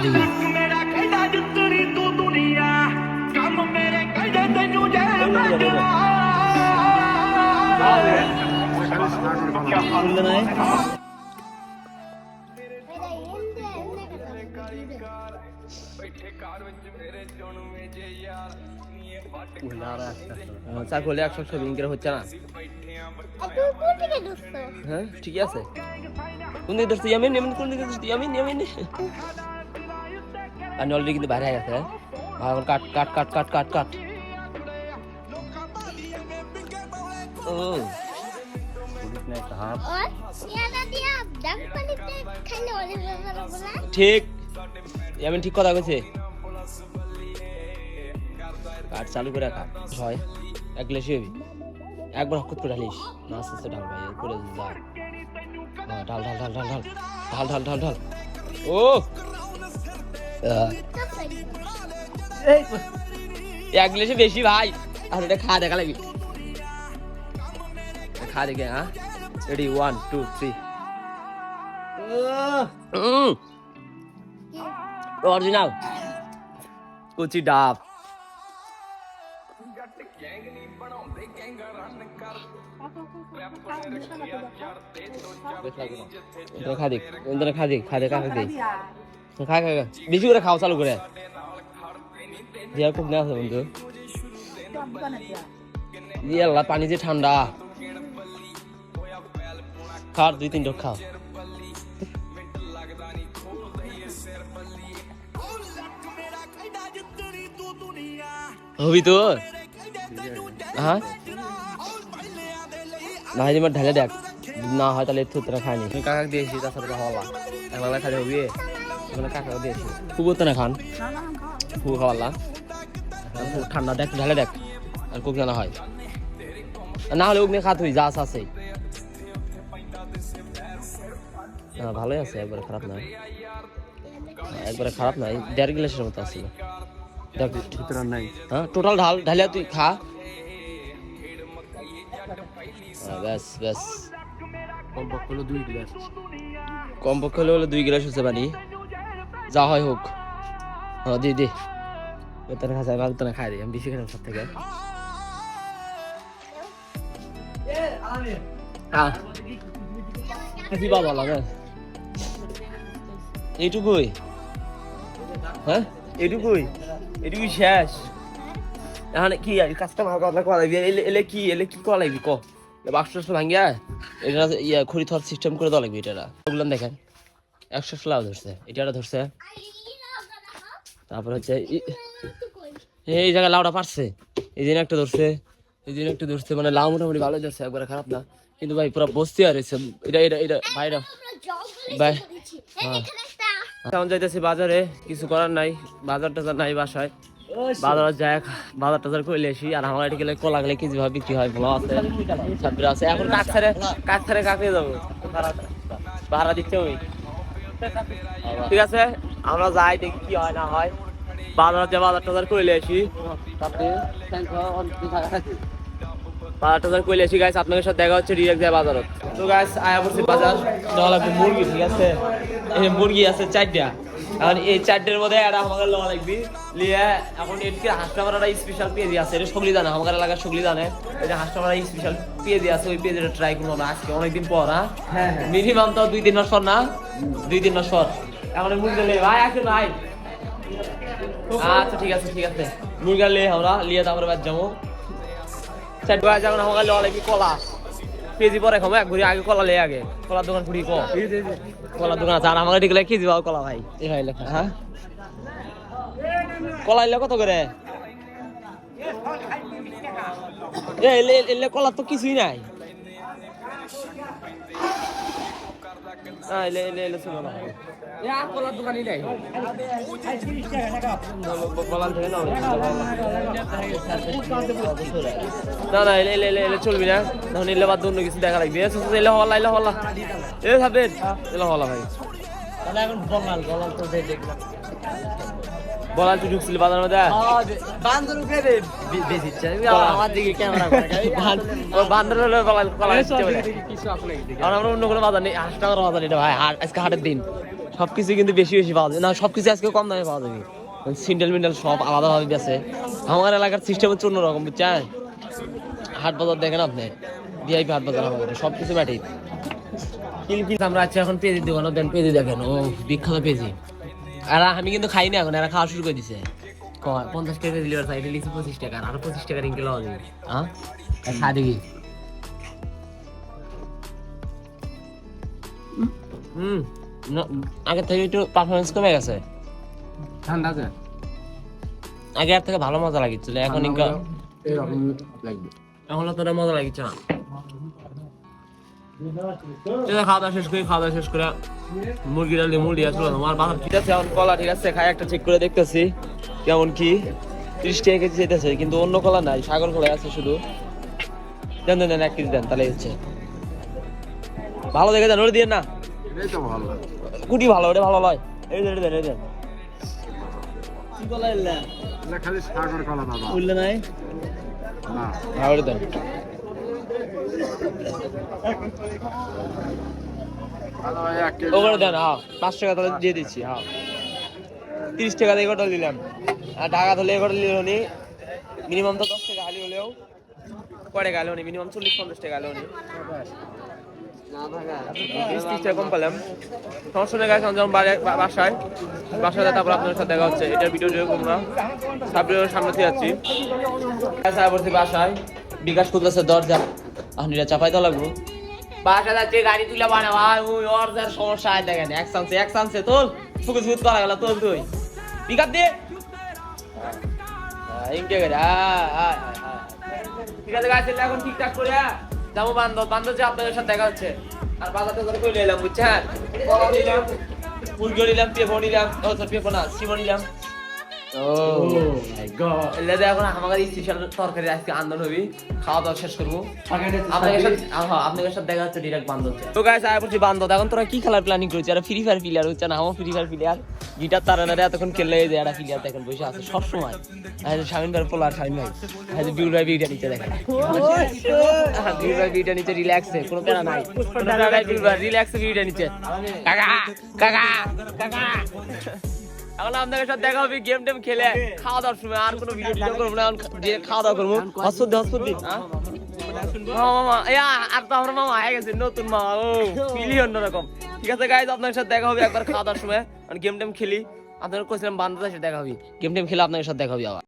रही है আচ্ছা হলে একশো একশো বিঙ্কের হচ্ছে না হ্যাঁ ঠিক আছে কোন দিকে ধরছি আমি কোন দিকে ধরছি আমি আমি আর অলরেডি কিন্তু বাইরে গেছে? এখন কাট কাট কাট কাট কাট কাট। ও। ঠিক। ইয়ামিন ঠিক কথা কইছে। কাট চালু করে কাট। হয়। এক গ্লাসই হবি একবার হকত করে ঢালিস। না আস্তে ঢাল ভাই করে যা। হ্যাঁ, ঢাল ঢাল ঢাল ঢাল ঢাল। ঢাল ঢাল ঢাল ঢাল। ও! এক গ্লাসে বেশি ভাই। আর এটা খা দেখা লাগবি। খা দেখে হ্যাঁ? Ready one two three original কুচি ডাব। খা দেখ। খা দেখ। খা দে কাকে দে খা খা বেশি করে খাও, চালু করে। দিয়া যে ঠান্ডা। খাওয়ার দুই, তিনটা খাও। হবি তোর? হ্যাঁ? হয় এবার ঢেলে দেখ। না হয় তাহলে একটু তোরা খায়নি। আমি কাকা দিয়েছি তাছাড়া হওয়া একলা খালি হবি। ওখানে কাকা দিয়েছি। খুব তো না খান? খুব খাওয়ালা ঠান্ডা দেখ ঢেলে দেখ আর খুব জানা হয়। না হলে অগ্নি খাত হই যা আছে হ্যাঁ ভালোই আছে একবারে খারাপ নয় একবারে খারাপ নয় দেড় গ্লাসের মতো আছে। দেখ নাই হ্যাঁ টোটাল ঢাল ঢালিয়া তুই খা। হ্যাঁ, ব্যাস ব্যাস। কমপক্ষে হলো দুই গ্লাস। কমপক্ষে হলে দুই গ্লাস হচ্ছে পানি। যা হয় হোক। হ্যাঁ দি দি। বেতনে খাই ভালো তো খাই দিই আমি বেশি খেলাম সব থেকে। হ্যাঁ। দিবা বলা না এইটুকুই। হ্যাঁ? শেষ। এখন কি আর কাজটা ভালো কথা করা লাগবে। এলে এলে কি এলে কি করা লাগবে? ক? বাক্স টাক্স ভাঙ্গিয়া এটা ইয়া খড়ি থর সিস্টেম করে দেওয়া লাগবে এটা ওগুলো দেখেন। একশো ধরছে ধরছে। তারপর হচ্ছে এই জায়গায় লাউটা পারছে, এই দিন একটা ধরছে, এই দিন একটা ধরছে মানে লাউ মোটামুটি ধরছে একবারে খারাপ না। কিন্তু ভাই, পুরো বসতে আর এসে এটা এটা এটা ভাইরা বাই হ্যাঁ। এখন যাইতেছি বাজারে, কিছু করার নাই, বাজার টাজার নাই বাসায়। বাজার যায় বাজার টাজার করে আসি, আর আমার এটি গেলে কলা গেলে কেজি ভাবে বিক্রি হয় ভালো আছে আছে। এখন কাক ছাড়ে কাক ছাড়ে যাব? ভাড়া দিচ্ছে ওই। ঠিক আছে, আমরা যাই, দেখি কি হয়, না হয়। বাজার যে বাজার টাজার করে আসি। বাজার টাজার করে আসি গাইস আপনাদের সাথে দেখা হচ্ছে রিয়াক যায় বাজারত। তো গাইস আয়া পড়ছি বাজার। নেওয়া লাগবে মুরগি, ঠিক আছে? এই মুরগি আছে চারটা। এখন এই চারটের মধ্যে একটা আমাকে লওয়া লাগবে। লিয়ে এখন স্পেশাল পেঁয়াজি আছে। এটা সগলি জানে আমার এলাকার সগলি জানে এটা হাঁসটা স্পেশাল পেঁয়াজি আছে ওই পেঁয়াজিটা ট্রাই করব না আজকে অনেকদিন পর হ্যাঁ? মিনিমাম তো দুই তিন না? দুই তিন এখন মুরগি লে ভাই আসুন ভাই। আচ্ছা ঠিক আছে ঠিক আছে। মুরগা লে আমরা লিয়ে তারপরে বাদ যাব। চার যেমন লাগবে কলা। কেজি পরে খাব এক ঘুরি আগে কলা লে আগে। কলার দোকান ঘুরি ক? কলার দোকান আর কেজি পাও কলা ভাই। এই ভাই লেখা। হ্যাঁ? কলা এলে কত করে? এলে কলা তো কিছুই নাই। না। না এলে এলে চলবি না। তখন এলে বাদ অন্য কিছু দেখা লাগবে। এলে হলা এলে হলা এলে হলা ভাই। তাহলে এখন বলাল বলাল তো দেখলাম বলাল তুই ঢুকছিলি বাজার মধ্যে। বান্দর উপরে বেশি চাই আমার দিকে ক্যামেরা বান্দর হলে বলাল কলা দিতে বলে। কিছু আপনাকে দিকে আর আমরা অন্য কোনো বাজার নেই। হাঁস টাকার বাজার এটা ভাই। আজকে হাটের দিন। সবকিছু কিন্তু বেশি বেশি পাওয়া যায়। না সবকিছু আজকে কম দামে পাওয়া যাবে। সিন্ডেল মিন্ডেল সব আলাদাভাবে বেছে আমার এলাকার সিস্টেম হচ্ছে অন্যরকম বুঝছেন? হাট বাজার দেখেন আপনি? ভিআইপি হাট বাজার আমাদের সব কিছু ব্যাটি কিলকিল আমরা আছি এখন পেজি দোকানে দেন পেজি দেখেন। ও বিখ্যাত পেজি আর আমি কিন্তু খাই না এখন এরা খাওয়া শুরু করে দিছে। পঞ্চাশ টাকা লিখছে পঁচিশ টাকা আর পঁচিশ টাকা রিঙ্কে লওয়া যাবে। হ্যাঁ খা দেখি। হুম। থেকে একটু পারফরমেন্স কমে গেছে? ঠান্ডা আছে? আগে আর থেকে ভালো মজা লাগিছিল এখন ইনকা এখন অতটা মজা লাগিচ্ছে না। চলো খাওয়া দাওয়া শেষ করি খাওয়া দাওয়া শেষ করে মুরগি ডাল দিয়ে মুরগি আসলো আমার বাবা ঠিক আছে এখন কলা ঠিক আছে খাই একটা চেক করে দেখতেছি কেমন কি? ত্রিশ টাকা কেজি যেতেছে কিন্তু অন্য কলা নাই সাগর কলা আছে শুধু। দেন দেন দেন এক কেজি দেন তাহলে হচ্ছে। ভালো দেখে দেন ওটা দিয়ে না। এটাই তো ভালো। কুটি ভালো ওটা ভালো লয়। এই দেন এই দেন এই দেন। এটা খালি সাগর কলা দাদা। উঠলে নাই? না। হ্যাঁ ওটা দেন। ওগুলো দেন হ্যাঁ পাঁচ টাকা তাহলে দিয়ে দিচ্ছি হ্যাঁ। তিরিশ টাকা দিয়ে এগারোটা নিলাম আর টাকা তাহলে এগারোটা নিল নি মিনিমাম তো দশ টাকা হালি হলেও কয় গেল নি মিনিমাম চল্লিশ পঞ্চাশ টাকা গেল নি যখন বাসায় আপনার সাথে দেখা হচ্ছে। ভিডিও বিকাশ করতেছে দরজা। এখন এটা চাপাই তো লাগবো। বাসা যাচ্ছে গাড়ি তুলে বানা ভাই ওই ওর যার সমস্যা হয় দেখেন এক চান্সে এক চান্সে তোল ফুকুস ফুকুস করা গেল তোল তুই। পিক আপ দে। ইনকে আয়, আয়, আয়, আয়। ঠিক আছে গাছ এখন ঠিকঠাক করে যাব বান্ধব বান্ধব যে আপনাদের সাথে দেখা হচ্ছে। আর বাজারটা করে করে এলাম বুঝছেন? মুরগি নিলাম পেঁপো নিলাম ও স্যার পেঁপো না সিমো নিলাম। ও মাই গড এলে এখন আমাদের স্পেশাল তরকারি আজকে আন্দোলন হবি। খাওয়া দাওয়া শেষ করব। আপনাদের সাথে হ্যাঁ, আপনাদের সাথে দেখা হচ্ছে ডিরেক্ট বান্ধব তো গাইস আয় বলছি বান্ধব এখন তোরা কি খেলার প্ল্যানিং করেছিস? আর ফ্রি ফায়ার প্লেয়ার হচ্ছে না আমার ফ্রি ফায়ার প্লেয়ার গিটার তারা না এতক্ষণ খেললে এই যে একটা প্লেয়ার দেখেন বসে আছে সব সময় আর শামিন ভাই পোলার শামিন ভাই। আর যে বিউর ভাই বিউটা নিচে দেখেন বিউর ভাই বিউটা নিচে রিল্যাক্সে কোনো প্যারা নাই। বিউর ভাই রিল্যাক্সে বিউটা নিচে। কাকা কাকা কাকা। এখন আপনাদের সাথে দেখা হবে গেম টেম খেলে খাওয়া দাওয়ার সময়। আর কোনো ভিডিও টিডিও করব না এখন যে খাওয়া দাওয়া করব হসপতি হসপতি মামা মামা আর তো আমার মামা হয়ে গেছে নতুন মামা ও ফিলি অন্যরকম ঠিক আছে গাইজ আপনাদের সাথে দেখা হবে একবার খাওয়া দাওয়ার সময় গেম টেম খেলি। আপনারা কইছিলাম বান্ধবদের সাথে দেখা হবে। গেম টেম খেলে আপনাদের সাথে দেখা হবে আবার।